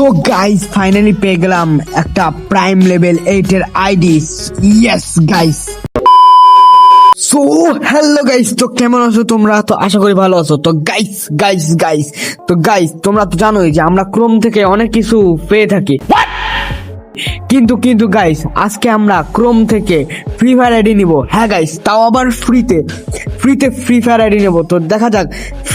So guys finally পেয়ে গেলাম একটা প্রাইম লেভেল এইট এর ID yes guys so hello guys তো কেমন আছো তোমরা? তো আশা করি ভালো আছো। তো গাইস গাইস গাইস তো গাইস তোমরা তো জানোই যে আমরা ক্রোম থেকে অনেক কিছু পেয়ে থাকি। কিন্তু কিন্তু গাইস আজকে আমরা ক্রোম থেকে ফ্রি ফায়ার আইডি নিব। হ্যাঁ গাইস তাও আবার ফ্রিতে ফ্রিতে ফ্রি ফায়ার আইডি নেব। তো দেখা যাক,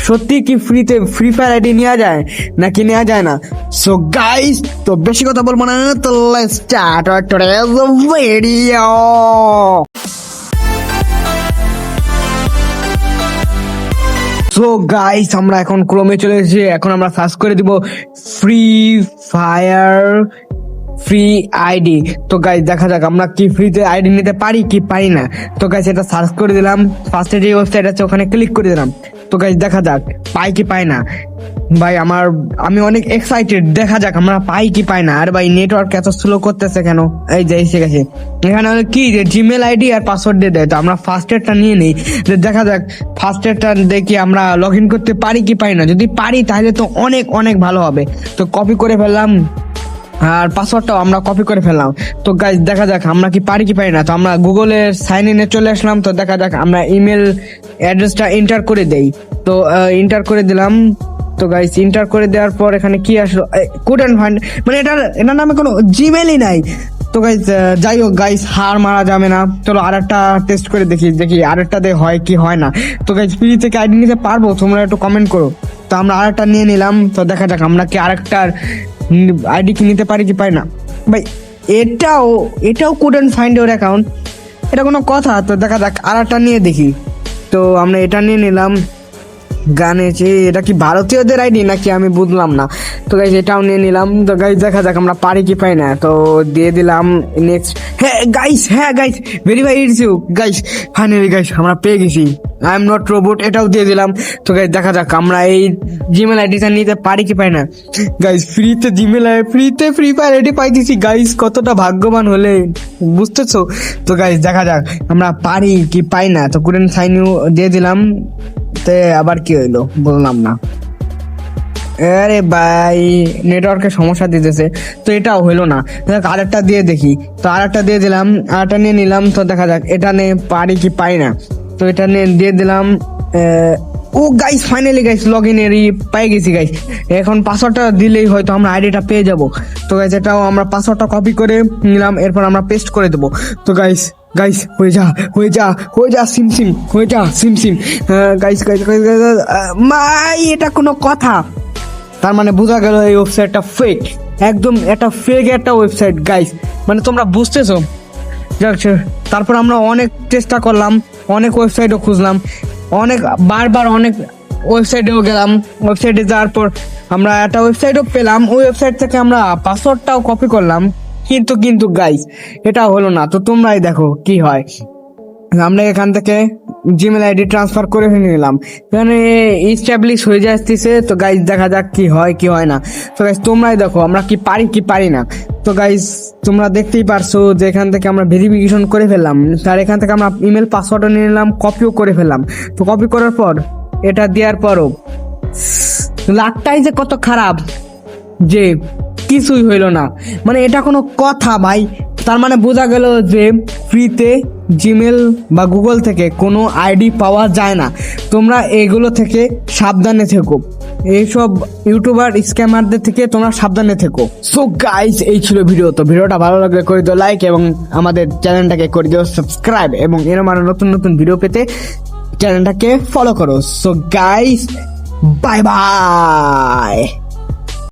সত্যি কি ফ্রিতে ফ্রি ফায়ার আইডি নেওয়া যায়, নাকি নেওয়া যায় না? সো গাইস তো বেশি কথা বলব না, তো স্টার্ট ভিডিও সো গাইস আমরা এখন ক্রোমে চলে এসেছি। এখন আমরা সার্চ করে দিব ফ্রি ফায়ার ফ্রি আইডি তো গাইজ দেখা যাক, আমরা কি ফ্রিতে আইডি নিতে পারি, কি পারি না। তো গাইস এটা সার্চ করে দিলাম। ফার্স্টে যে ওয়েবসাইট আছে, ওখানে ক্লিক করে দিলাম। তো গাইস দেখা যাক, পাই কি পাই না। ভাই, আমার, আমি অনেক এক্সাইটেড দেখা যাক, আমরা পাই কি পাই না। আর ভাই নেটওয়ার্ক এত স্লো করতেছে কেন? এই যে, এসে গেছে। এখানে কি যে জিমেল আইডি আর পাসওয়ার্ড দিয়ে দেয়। তো আমরা ফার্স্ট এডটা নিয়ে নিই। যে দেখা যাক ফার্স্ট এডটা দেখি আমরা লগ ইন করতে পারি কি পাই না। যদি পারি, তাহলে তো অনেক অনেক ভালো হবে। তো কপি করে ফেললাম। আর পাসওয়ার্ডটাও আমরা কপি করে ফেললাম। তো গাইজ দেখা যাক, আমরা কি পারি কি পারি না। তো আমরা গুগলের সাইন ইনে চলে আসলাম। তো দেখা যাক, আমরা ইমেল অ্যাড্রেসটা এন্টার করে দেই। তো এন্টার করে দিলাম। তো গাইস এন্টার করে দেওয়ার পর এখানে কি আসলো? কোড অ্যান্ড ফান্ড মানে এটার এটার নামে কোনো জিমেলই নাই। তো গাইজ যাই হোক গাইজ হার মারা যাবে না। চলো আর একটা টেস্ট করে দেখি দেখি আর একটা দিয়ে হয় কি হয় না। তো গাইজ ফ্রি থেকে আইডি নিতে পারব? তোমরা একটু কমেন্ট করো। তো আমরা আর একটা নিয়ে নিলাম। তো দেখা যাক, আমরা কি আরেকটার আইডি কি নিতে পারি কি পাই না। ভাই, এটাও এটাও কুডেন্ট ফাইন্ড ওর অ্যাকাউন্ট এটা কোনো কথা, তো দেখা যাক আর একটা নিয়ে দেখি। তো আমরা এটা নিয়ে নিলাম। গানে যে, এটা কি ভারতীয়দের আইডি নাকি আমি বুঝলাম না? তো গাইজ এটাও নিয়ে নিলাম। তো গাইজ দেখা যাক, আমরা পারি কি পাই না। তো দিয়ে দিলাম নেক্সট হ্যাঁ গাইস হ্যাঁ guys verify it's you guys finally guys আমরা পেয়ে গেছি। আই এম নট রোবট এটাও দিয়ে দিলাম। তো গাইজ দেখা যাক, আমরা এই জিমেল আইডিটা নিতে পারি কি পাই না। গাইস ফ্রিতে জিমেল ফ্রিতে ফ্রি ফায়ার আইডি পাইতেছি। গাইস কতটা ভাগ্যবান হলে, বুঝতেছো? তো গাইস দেখা যাক, আমরা পারি কি পাই না। তো কুরেন সাইন দিয়ে দিলাম। তে আবার কি হইল? বললাম না। আরে ভাই নেটওয়ার্কের সমস্যা দিতেছে। তো এটাও হইল না। দেখ, আরেকটা দিয়ে দেখি। তো আরেকটা দিয়ে দিলাম, আরেকটা নিয়ে নিলাম, তো দেখা যাক, এটা নিয়ে পারি কি পাই না। তো এটা নিয়ে দিয়ে দিলাম ও guys finally guys log in এরই পাই গেছি গাইস এখন পাসওয়ার্ডটা দিলেই হয়তো আমরা আইডিটা পেয়ে যাব। তো গাইস এটাও আমরা পাসওয়ার্ডটা কপি করে নিলাম, এরপর আমরা পেস্ট করে দেবো। তো গাইস গাইস হয়ে যা হয়ে যা হয়ে যা সিম সিম হয়ে যা সিম সিম গাইস গাইস গাইস মাই এটা কোনো কথা। তার মানে বোঝা গেল এই ওয়েবসাইটটা ফেক একদম একটা ফেক একটা ওয়েবসাইট গাইস মানে তোমরা বুঝতেছো? যাক তারপর আমরা অনেক চেষ্টা করলাম, অনেক ওয়েবসাইটও খুঁজলাম, অনেক, বারবার অনেক ওয়েবসাইটেও গেলাম। ওয়েবসাইটে যাওয়ার পর আমরা একটা ওয়েবসাইটও পেলাম। ওই ওয়েবসাইট থেকে আমরা পাসওয়ার্ডটাও কপি করলাম। কিন্তু কিন্তু গাইস এটা হলো না। তো তোমরাই দেখো কি হয়। আমরা এখান থেকে জিমেল আইডি ট্রান্সফার করে ফেলে নিলাম। এখানে ইস্টাবলিশ হয়ে যাচ্ছে তো গাইজ দেখা যাক কি হয় কি হয় না। তো গাইজ তোমরাই দেখো, আমরা কি পারি কি পারি না। তো গাইজ তোমরা দেখতেই পারছ যে এখান থেকে আমরা ভেরিফিকেশন করে ফেললাম। আর এখান থেকে আমরা ইমেল পাসওয়ার্ডও নিয়ে নিলাম কপিও করে ফেললাম। তো কপি করার পর, এটা দেওয়ার পরও, লাকটাই যে কত খারাপ যে কিছুই হইল না। মানে এটা কোনো কথা ভাই। তার মানে বোঝা গেল যে ফ্রিতে জিমেল বা গুগল থেকে কোনো আইডি পাওয়া যায় না। তোমরা এগুলো থেকে সাবধানে থেকো। এইসব ইউটিউবার, স্ক্যামারদের থেকে তোমরা সাবধানে থেকো। সো গাইস এই ছিল ভিডিও। তো ভিডিওটা ভালো লাগলে করে দিও লাইক এবং আমাদের চ্যানেলটাকে করে দিও সাবস্ক্রাইব এবং এরকম আরও নতুন নতুন ভিডিও পেতে চ্যানেলটাকে ফলো করো। So guys bye bye